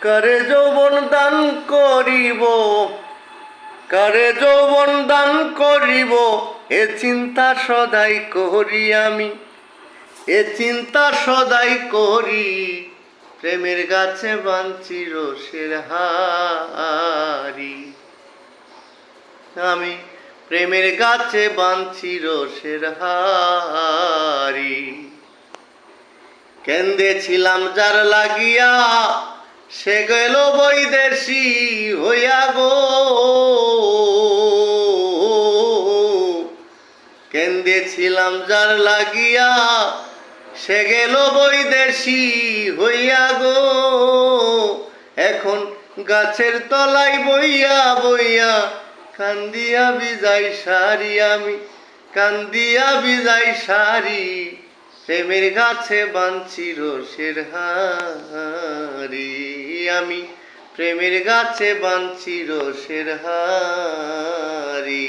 কারে যৌবন দান করিব? কারে যৌবন দান করিব? এ চিন্তা সদাই করি আমি। এ চিন্তা সদাই করি। প্রেমের গাছে বাঞ্চি রসের হারি আমি প্রেমের গাছে বাঞ্চি রসের হারি কেন্দেছিলাম যার লাগিয়া সে গেল বৈদেশি হইয়া গো। কেন্দে ছিলাম যার লাগিয়া, সে গেল বৈদেশি হইয়া গো। এখন গাছের তলায় বইয়া বইয়া কান্দিয়া বিজাই সারি আমি, কান্দিয়া বিজাই সারি। প্রেমের গাছে বাঞ্ছি রসের হারি আমি প্রেমের গাছে বাঞ্ছি রসের হারি